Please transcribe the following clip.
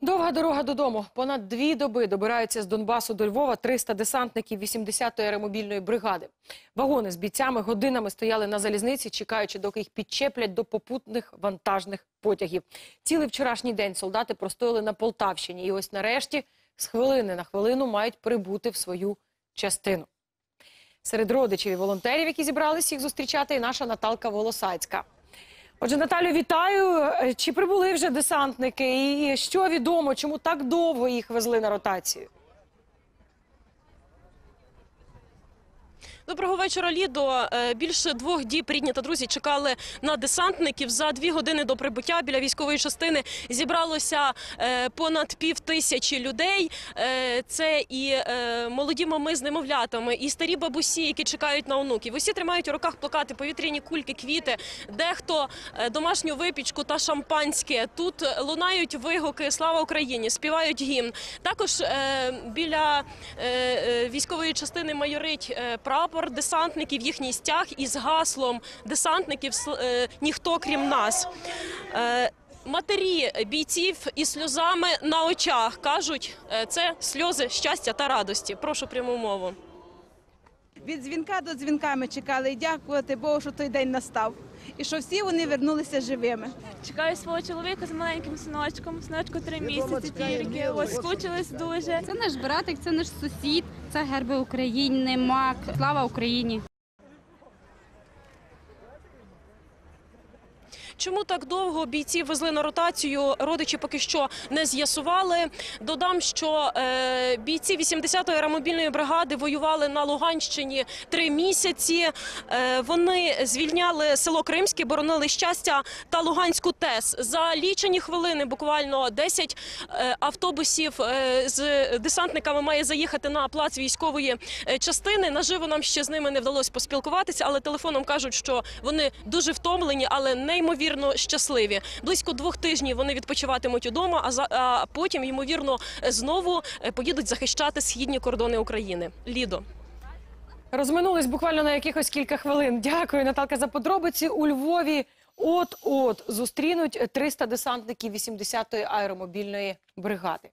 Довга дорога додому. Понад дві доби добираються з Донбасу до Львова 300 десантників 80-ї аеромобільної бригади. Вагони з бійцями годинами стояли на залізниці, чекаючи, доки їх підчеплять до попутних вантажних потягів. Цілий вчорашній день солдати простояли на Полтавщині. І ось нарешті з хвилини на хвилину мають прибути в свою частину. Серед родичів і волонтерів, які зібрались їх зустрічати, і наша Наталка Волосацька. Отже, Наталю, вітаю. Е, Чи прибули вже десантники? І що відомо, чому так довго їх везли на ротацію? Доброго вечора, Лідо. Е, Більше двох діб рідні та друзі чекали на десантників. За дві години до прибуття біля військової частини зібралося е, понад пів тисячі людей. Е, Це і молоді мами з немовлятами, і старі бабусі, які чекають на онуків. Усі тримають у руках плакати, повітряні кульки, квіти, дехто домашню випічку та шампанське. Тут лунають вигуки Слава Україні, співають гімн. Також біля військової частини майорить е, прапор десантників, їхній стяг із гаслом десантників «Сл- е, ніхто крім нас. Е, Матері бійців із сльозами на очах кажуть, е, це сльози щастя та радості. Прошу пряму мову. Від дзвінка до дзвінка ми чекали і дякувати Богу, що той день настав. І що всі вони вернулися живими. Чекаю свого чоловіка з маленьким синочком. Синочку три місяці тільки. Ось скучились дуже. Це наш братик, це наш сусід, це герби України, мак. Слава Україні! Чому так довго бійців везли на ротацію? Родичі поки що не з'ясували. Додам, що е, бійці 80-ї аеромобільної бригади воювали на Луганщині три місяці. Е, вони звільняли село Кримське, боронили щастя та Луганську ТЕС. За лічені хвилини, буквально 10 е, автобусів з десантниками має заїхати на плац військової частини. Наживо нам ще з ними не вдалося поспілкуватися, але телефоном кажуть, що вони дуже втомлені, але неймовірно щасливі. Близько двох тижнів вони відпочиватимуть удома, а, за, а потім, ймовірно, знову е, поїдуть захищати східні кордони України. Лідо. Розминулись буквально на якихось кілька хвилин. Дякую, Наталка, за подробиці. У Львові от-от зустрінуть 300 десантників 80-ї аеромобільної бригади.